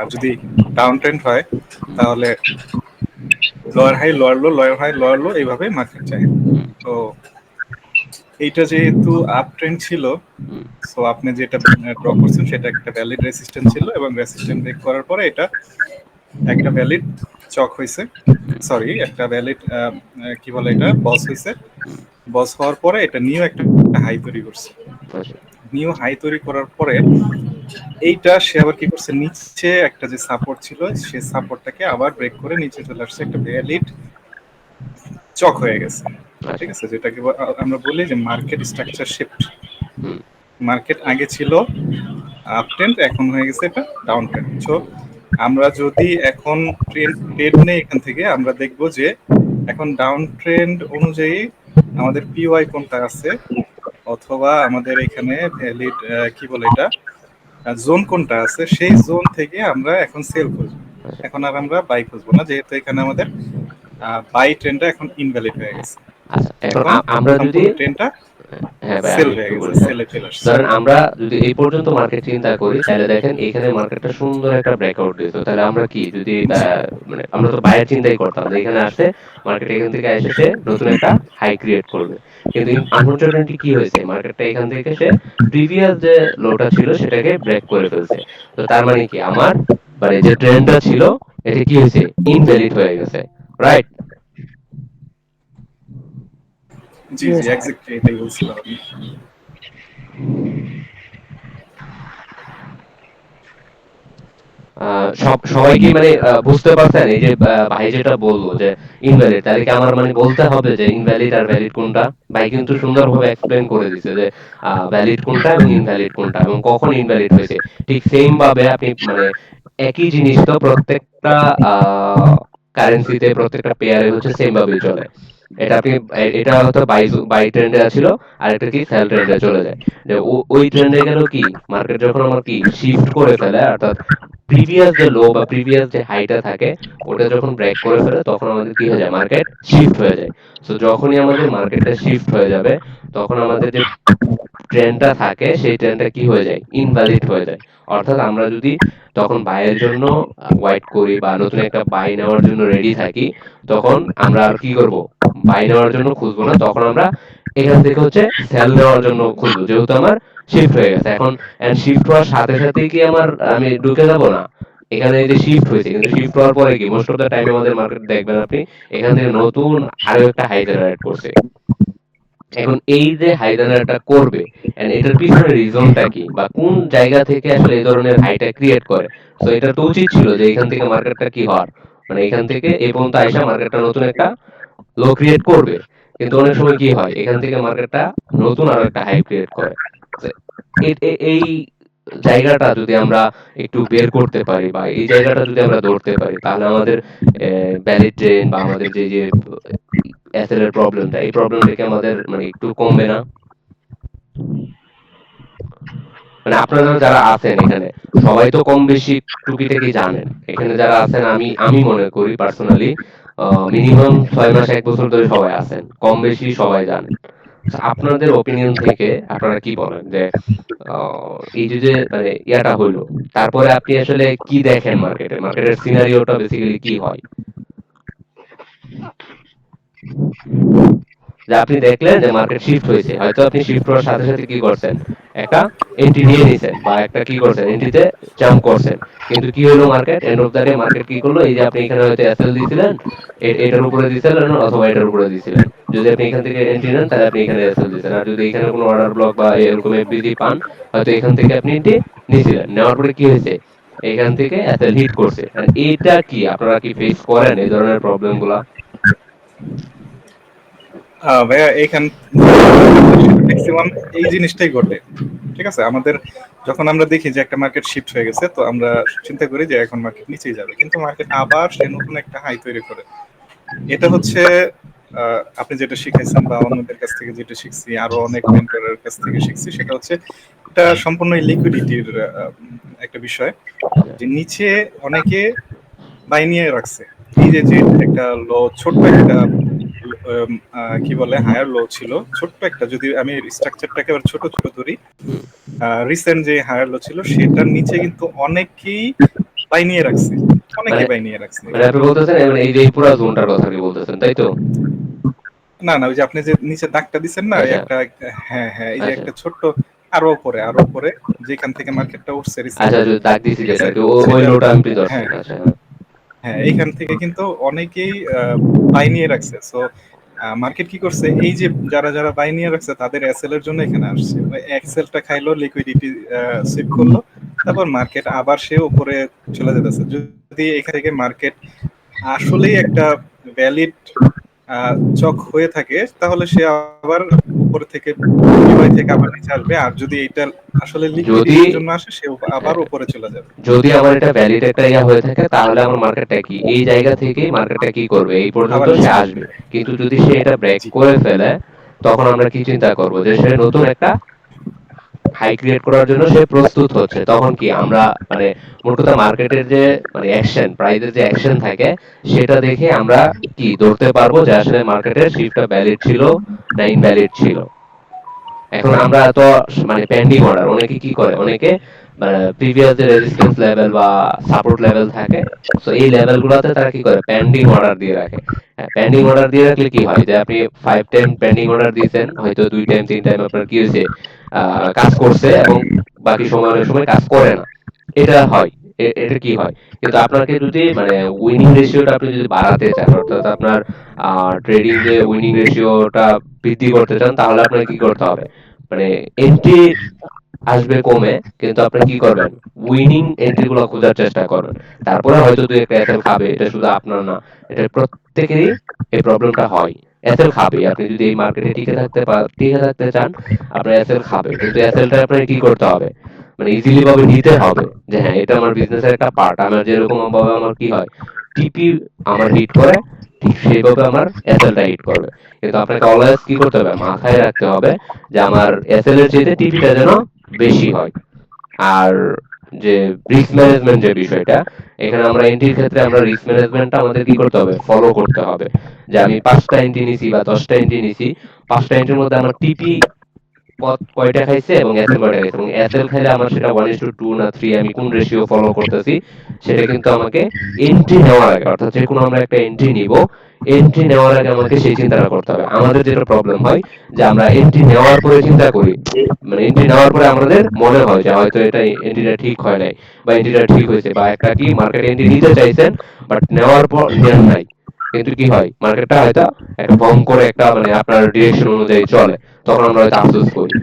আর যদি down trend হয় তাহলে lower high lower low lower high lower low এইভাবে মার্কেট যায় তো এইটা যেহেতু আপ ট্রেন্ড ছিল সো আপনি যেটা ড্র করছেন সেটা একটা ভ্যালিড রেসিস্ট্যান্স ছিল এবং রেসিস্ট্যান্স ব্রেক করার পরে এটা একটা ভ্যালিড চক হয়েছে সরি একটা ভ্যালিড কি বলে এটা বস হয়েছে বস হওয়ার পরে এটা নিউ একটা হাই তৈরি করছে। নিউ হাই তৈরি করার পরে এইটা সে আবার কি করছে? নিচে একটা যে সাপোর্ট ছিল সে সাপোর্টটাকে আবার ব্রেক করে নিচে চলে আসছে। একটা ভ্যালিড চক হয়ে গেছে। ঠিক আছে? যেটাকে আমরা বলি যে মার্কেট স্ট্রাকচার শিফট মার্কেট আগে ছিল আপ ট্রেন্ড এখন হয়ে গেছে এটা ডাউন ট্রেন্ড সো আমরা যদি এখন ট্রেন্ড ট্রেড নেই এখান থেকে আমরা দেখব যে এখন ডাউন ট্রেন্ড অনুযায়ী আমাদের পিওয়াই কোনটা আছে? অথবা আমাদের এখানে ভ্যালিড কি বলে এটা? জোন কোনটা আছে সেই জোন থেকে আমরা এখন সেল খুঁজবো। এখন আর আমরা বাই খুঁজবো না যেহেতু এখানে আমাদের বাই ট্রেন্ডটা এখন ইনভ্যালিড হয়ে গেছে। আচ্ছা আমরা যদি ট্রেন্ডটা হ্যাঁ হয়ে ধরেন আমরা যদি এই পর্যন্ত মার্কেট চিন্তা করি তাহলে দেখেন এখানে মার্কেটটা সুন্দর একটা ব্রেকআউট দিয়েছে। তাহলে আমরা কি যদি মানে আমরা তো বাইরের চিন্তাই করতাম এখানে আসে মার্কেট এখান থেকে এসে নতুন একটা হাই ক্রিয়েট করবে। কিন্তু আনফরচুনেটলি কি হয়েছে? মার্কেটটা এখান থেকে সে প্রিভিয়াস যে লোটা ছিল সেটাকে ব্রেক করে ফেলছে। তো তার মানে কি? আমার মানে যে ট্রেন্ডটা ছিল এটা কি হয়েছে? ইনভ্যালিড হয়ে গেছে। রাইট জি জি এক্স্যাক্টলি এটাই বলছিলাম সবাই কি মানে আহ, বুঝতে পারছেন? এই যে ভাই যেটা বলল যে ইনভ্যালিড তাহলে কি আমার মানে বলতে হবে যে ইনভ্যালিড আর ভ্যালিড কোনটা? ভাই কিন্তু সুন্দরভাবে এক্সপ্লেন করে দিছে যে ভ্যালিড কোনটা এবং ইনভ্যালিড কোনটা এবং কখন ইনভ্যালিড হয়েছে। ঠিক সেম ভাবে আপনি মানে একই জিনিস তো প্রত্যেকটা কারেন্সিতে প্রত্যেকটা পেয়ারে হচ্ছে সেম ভাবেই চলে। এটা আপনি এটা হয়তো বাই বাই ট্রেন্ডে ছিল আর একটা কি সেল ট্রেন্ডে চলে যায়। যে ওই ট্রেন্ডে গেল কি? মার্কেট যখন আমার কি শিফট করে ফেলে অর্থাৎ প্রিভিয়াস যে লো বা প্রিভিয়াস যে হাইটা থাকে, ওটা যখন ব্রেক করে ফেলে, তখন আমাদের কি হয়ে যায়? মার্কেট শিফট হয়ে যায়। তো যখনই আমাদের মার্কেটটা শিফট হয়ে যাবে, তখন আমাদের যে ট্রেন্ডটা থাকে, সেই ট্রেন্ডটা কি হয়ে যায়? ইনভ্যালিড হয়ে যায়। অর্থাৎ আমরা যদি তখন বাইয়ের জন্য ওয়াইট করি বা নতুন একটা বাই নেওয়ার জন্য রেডি থাকি, তখন আমরা আর কি করব? বাই নেওয়ার জন্য খুঁজবো না। তখন আমরা এখান থেকে হচ্ছে সেল নেওয়ার জন্য খুঁজবো। যেহেতু আমার শিফট হয়ে গেছে। এখন শিফট হওয়ার সাথে সাথে কি আমার, আমি ঢুকে যাব না? এখানে যে শিফট হয়েছে, কিন্তু শিফট হওয়ার পরে কি মোস্ট অফ দ্য টাইম আমাদের মার্কেট দেখবেন আপনি, এখান থেকে নতুন আরও একটা হাই জেনারেট করছে। এখন এই যে হাই জেনারেটটা করবে এটার পিছনে রিজনটা কি, বা কোন জায়গা থেকে আসলে এই ধরনের হাইটা ক্রিয়েট করে? তো এটা তো উচিত ছিল যে এখান থেকে মার্কেটটা কি হওয়ার। মানে এখান থেকে এই পর্যন্ত আইসা মার্কেটটা নতুন একটা লো ক্রিয়েট করবে। কিন্তু অনেক সময় কি হয়, এখান থেকে মার্কেটটা নতুন আরও একটা হাই ক্রিয়েট করে। এই জায়গাটা যদি আমরা একটু বের করতে পারি বা এই জায়গাটা যদি আমরা ধরতে পারি, তাহলে আমাদের ভ্যালিড ট্রেন বা আমাদের যে যে অ্যাসেল প্রবলেমটা এই প্রবলেম থেকে আমাদের মানে একটু কমবে না? মানে আপনারা যারা আছেন এখানে, সবাই তো কম বেশি টুকিটাকি জানেন। এখানে যারা আছেন, আমি আমি মনে করি পার্সোনালি মিনিমাম ছয় মাস, এক বছর ধরে সবাই আছেন, কম বেশি সবাই জানেন। আপনাদের ওপিনিয়ন থেকে আপনারা কি বলেন? যে এই যে যে মানে ইয়াটা হইল, তারপরে আপনি আসলে কি দেখেন মার্কেটে মার্কেটের সিনারিওটা বেসিক্যালি কি হয়? যে আপনি দেখলেন যে মার্কেট শিফট হয়েছে। হয়তো আপনি শিফট হওয়ার সাথে সাথে কি করছেন? একটা এন্ট্রি নিয়ে নিছেন বা একটা কি করছেন? এন্ট্রিতে জাম্প করছেন। কিন্তু কি হলো market end of the day market কি করল? এই যে আপনি এখানে হয়তো এসএল দিয়েছিলেন এটার উপরে দিয়েছিলেন অথবা এটার উপরে দিয়েছিলেন যদি আপনি এখান থেকে এন্ট্রি নেন তাহলে আপনি এখানে এসএল দিয়েছেন আর যদি এখানে কোনো অর্ডার ব্লক বা এরকম এফবিজি পান হয়তো এখান থেকে আপনি এটি নিয়েছিলেন নেওয়ার পরে কি হয়েছে? এখান থেকে এসএল হিট করছে। এইটা কি? আপনারা কি ফেস করেন এই ধরনের প্রবলেমগুলা? আহ, ভাইয়া, এইখান ম্যাক্সিমাম এই জিনিসটাই ঘটে। ঠিক আছে? আমাদের যখন আমরা দেখি যে একটা মার্কেট শিফট হয়ে গেছে, তো আমরা চিন্তা করি যে এখন মার্কেট নিচেই যাবে। কিন্তু মার্কেট আবার সে নতুন একটা হাই তৈরি করে। এটা হচ্ছে আপনি যেটা শিখাইছেন বা অন্যদের কাছ থেকে যেটা শিখছি, আরও অনেক মেন্টরের কাছ থেকে শিখছি, সেটা হচ্ছে এটা সম্পূর্ণ লিকুইডিটির একটা বিষয়। যে নিচে অনেকে বাই রাখছে। এই যে যে একটা লো, ছোট্ট একটা কি বলে হায়ার লো ছিল ছোট্ট একটা যদি আমি স্ট্রাকচারটাকে আবার ছোট ছোট ধরি রিসেন্ট যে হায়ার লো ছিল সেটার নিচে কিন্তু অনেকেই বাই নিয়ে রাখছে অনেকেই মানে- বাই নিয়ে রাখছে মানে আপনি বলতেছেন মানে এই যে পুরো জোনটার কথা কি বলতেছেন তাই তো না না ওই যে আপনি যে নিচে দাগটা দিচ্ছেন না আচ্ছা। একটা হ্যাঁ হ্যাঁ এই যে আচ্ছা। একটা ছোট্ট আরও উপরে আরও উপরে যেখান থেকে মার্কেটটা উঠছে। আচ্ছা যে দাগ দিছি যেটা ওই লোটা আমি হ্যাঁ। আচ্ছা হ্যাঁ এইখান থেকে কিন্তু অনেকেই বাই নিয়ে রাখছে সো মার্কেট কি করছে? এই যে যারা যারা বাই নিয়ে রাখছে, তাদের এসএল এর জন্য এখানে আসছে। এক্সেলটা খাইলো লিকুইডিটি সেভ করল, তারপর মার্কেট আবার সে উপরে চলে যেতেছে। যদি এখান থেকে মার্কেট আসলেই একটা ভ্যালিড চক হয়ে থাকে, তাহলে সে আবার উপর থেকে বিনিময় থেকে আবার নিচে আসবে। আর যদি এটা আসলে লিকুইডিটির জন্য আসে সে আবার উপরে চলে যাবে। যদি আবার এটা ভ্যালিড একটা ইয়া হয়ে থাকে তাহলে আমার মার্কেটটা কি? এই জায়গা থেকে মার্কেটটা কি করবে? এই পর্যন্ত সে আসবে। কিন্তু যদি সে এটা ব্রেক করে ফেলে তখন আমরা কি চিন্তা করব? যে সে নতুন একটা হাই ক্রিয়েট করার জন্য সে প্রস্তুত হচ্ছে। তখন কি আমরা মানে মোট কথা মার্কেটের যে মানে অ্যাকশন প্রাইজের যে অ্যাকশন থাকে, সেটা দেখে আমরা কি ধরতে পারব যে আসলে মার্কেটের শিফটটা ভ্যালিড ছিল না ইনভ্যালিড ছিল। এখন আমরা তো মানে পেন্ডিং অর্ডার অনেকে কি করে? অনেকে প্রিভিয়াস যে রেজিস্ট্যান্স লেভেল বা সাপোর্ট লেভেল থাকে তো এই লেভেলগুলোতে তারা কি করে? পেন্ডিং অর্ডার দিয়ে রাখে। পেন্ডিং অর্ডার দিয়ে রাখলে কি হয়? যে আপনি ফাইভ টাইম পেন্ডিং অর্ডার দিয়েছেন, হয়তো দুই টাইম তিন টাইম আপনার কি হয়েছে? কাজ করছে এবং বাকি সময় অনেক সময় কাজ করে না। এটা হয়। এটা কি হয়? কিন্তু আপনাকে যদি মানে উইনিং রেশিওটা আপনি যদি বাড়াতে চান, অর্থাৎ আপনার ট্রেডিং যে উইনিং রেশিওটা বৃদ্ধি করতে চান, তাহলে আপনাকে কি করতে হবে? মানে এন্ট্রি আসবে কমে, কিন্তু আপনি কি করবেন? উইনিং এন্ট্রি গুলো খোঁজার চেষ্টা করবেন তারপরে হয়তো দুই একটা এসএল খাবে, এটা শুধু আপনার না, এটা প্রত্যেকেরই এই প্রবলেমটা হয়। এসএল খাবে, আপনি যদি এই মার্কেটে টিকে থাকতে টিকে থাকতে চান, আপনার এসএল খাবে। কিন্তু এসএলটা আপনার কি করতে হবে? মানে ইজিলি ভাবে নিতে হবে যে হ্যাঁ এটা আমার বিজনেসের একটা পার্ট আমার যেরকম ভাবে আমার কি হয়? টিপি আমার হিট করে, ঠিক সেইভাবে আমার এসএলটা হিট করবে। কিন্তু আপনাকে অলওয়েজ কি করতে হবে? মাথায় রাখতে হবে যে আমার এসএল এর চাইতে টিপিটা যেন বেশি হয়। আর যে রিস্ক ম্যানেজমেন্ট যে বিষয়টা, এখানে আমরা এন্ট্রির ক্ষেত্রে আমরা রিস্ক ম্যানেজমেন্টটা আমাদের কি করতে হবে? ফলো করতে হবে। যে আমি পাঁচটা এন্ট্রি নিছি বা দশটা এন্ট্রি নিছি, পাঁচটা এন্ট্রির মধ্যে আমার টিপি কয়টা খাইছে এবং এসএল কয়টা খাইছে? এবং এসএল খাইলে আমার সেটা ওয়ান ইস টু টু না থ্রি আমি কোন রেশিও ফলো করতেছি, সেটা কিন্তু আমাকে এন্ট্রি নেওয়ার আগে, অর্থাৎ যে কোনো আমরা একটা এন্ট্রি নিব এন্ট্রি নেওয়ার আগে আমাকে সেই চিন্তাটা করতে হবে। আমাদের যেটা প্রবলেম হয়, যে আমরা এন্ট্রি নেওয়ার পরে চিন্তা করি মানে এন্ট্রি নেওয়ার পরে আমাদের মনে হয় যে হয়তো এটা এন্ট্রিটা ঠিক হয় নাই, বা এন্ট্রিটা ঠিক হয়েছে, বা একটা কি মার্কেট এন্ট্রি নিতে চাইছেন বাট নেওয়ার পর নেন নাই। কিন্তু কি হয়? মার্কেটটা হয়তো একটা ভং করে একটা মানে আপনার ডিরেকশন অনুযায়ী চলে, তখন আমরা হয়তো আফসোস করি।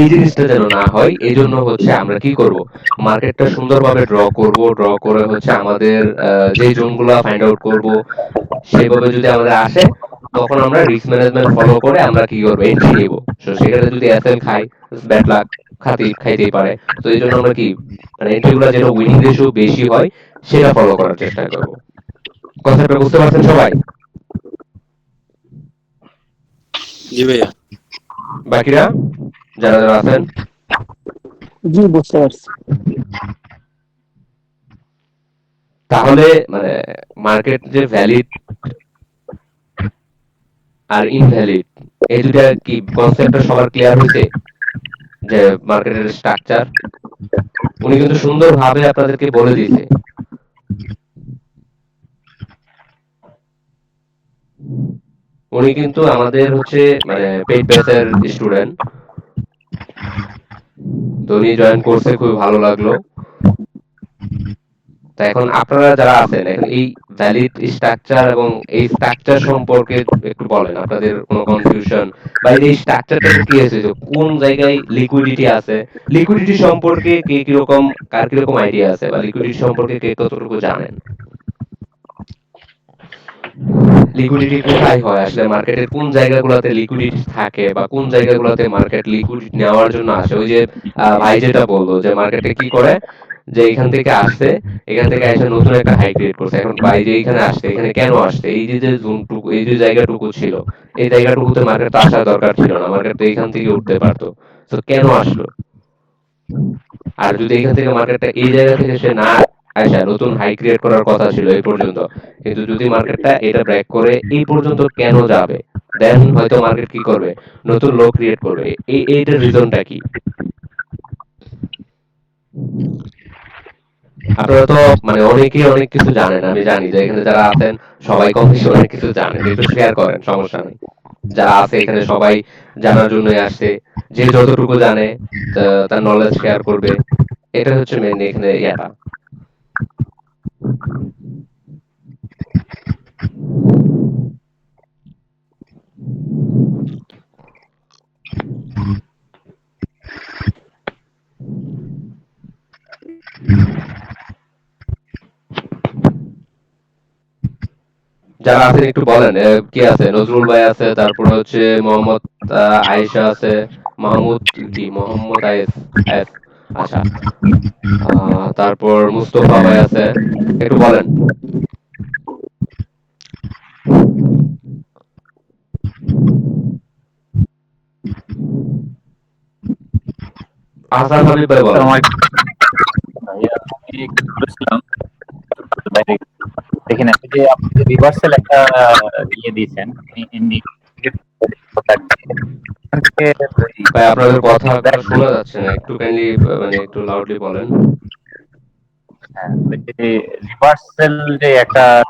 এই জিনিসটা যেন না হয় এই জন্য হচ্ছে আমরা কি করব? মার্কেটটা সুন্দরভাবে ড্র করব ড্র করে হচ্ছে আমাদের যে জোনগুলো ফাইন্ড আউট করব, সেইভাবে যদি আমাদের আসে, তখন আমরা রিস্ক ম্যানেজমেন্ট ফলো করে আমরা কি করব? এন্ট্রি নিব। তো সেখানে যদি এসএল খাই ব্যাড লাক খাতেই খাইতেই পারে। তো এই জন্য আমরা কি মানে এন্ট্রিগুলো যেটা উইনিং রেশিও বেশি হয়, সেটা ফলো করার চেষ্টা করব। কথাটা বুঝতে পারছেন সবাই? জি ভাইয়া। বাকিরা যারা যারা আছেন? জি বুঝতে পারছি। তাহলে মানে মার্কেট যে ভ্যালিড আর ইনভ্যালিড এই দুটা কি কনসেপ্টটা সবার ক্লিয়ার হয়েছে? যে মার্কেটের স্ট্রাকচার উনি কিন্তু সুন্দরভাবে আপনাদেরকে বলে দিয়েছে। উনি কিন্তু আমাদের হচ্ছে মানে পেইড ব্যাচের স্টুডেন্ট তো উনি জয়েন করছে খুব ভালো লাগল। তা এখন আপনারা যারা আছেন, এখন এই ভ্যালিড স্ট্রাকচার এবং এই স্ট্রাকচার সম্পর্কে একটু বলেন। আপনাদের কোনো কনফিউশন বা এই স্ট্রাকচারটা কি যে কোন জায়গায় লিকুইডিটি আছে? লিকুইডিটি সম্পর্কে কে কীরকম, কার কীরকম আইডিয়া আছে? বা লিকুইডিটি সম্পর্কে কে কতটুকু জানেন? লিকুইডিটি কোথায় হয়? আসলে মার্কেটের কোন জায়গাগুলোতে লিকুইডিটি থাকে বা কোন জায়গাগুলোতে মার্কেট লিকুইডিটি নেওয়ার জন্য আসে? ওই যে ভাই যেটা বলল যে মার্কেটে কি করে? যে এখান থেকে আসছে, এখান থেকে এসে নতুন একটা হাই ক্রিয়েট করছে। এখন ভাই যে এখানে আসছে, এখানে কেন আসছে? এই যে যে জোনটুকু এই যে জায়গাটুকু ছিল, এই জায়গাটুকুতে মার্কেট আসার দরকার ছিল না। মার্কেট তো এখান থেকে উঠতে পারতো। তো কেন আসলো? আর যদি এখান থেকে মার্কেটটা এই জায়গা থেকে সে না আসা নতুন হাই ক্রিয়েট করার কথা ছিল এই পর্যন্ত। কিন্তু যদি মার্কেটটা এটা ব্রেক করে এই পর্যন্ত কেন যাবে? দেন হয়তো মার্কেট কি করবে? নতুন লো ক্রিয়েট করবে। এই, এইটার রিজনটা কি? আপনারা তো মানে অনেকেই অনেক কিছু জানেন, আমি জানি যে এখানে যারা আছেন, সবাই কম বেশি অনেক কিছু জানেন একটু শেয়ার করেন, সমস্যা নেই। যারা আছে এখানে সবাই জানার জন্য আসছে, যে যতটুকু জানে তার নলেজ শেয়ার করবে। এটা হচ্ছে মেন এখানে ইয়াটা। যারা আছেন একটু বলেন আছে? নজরুল ভাই আছে, তারপর হচ্ছে মোহাম্মদ আয়েশা আছে, মাহমুদ কি মোহাম্মদ আয়েস আচ্ছা। তারপর মুস্তফা ভাই আছে, একটু বলেন। ভাই বলেন। যে আপনি রিভার্সাল একটা ইয়ে দিয়েছেন। ভাই আপনাদের কথা শোনা যাচ্ছে। না একটু কাইন্ডলি মানে একটু লাউডলি বলেন। রিভার্সাল যে একটা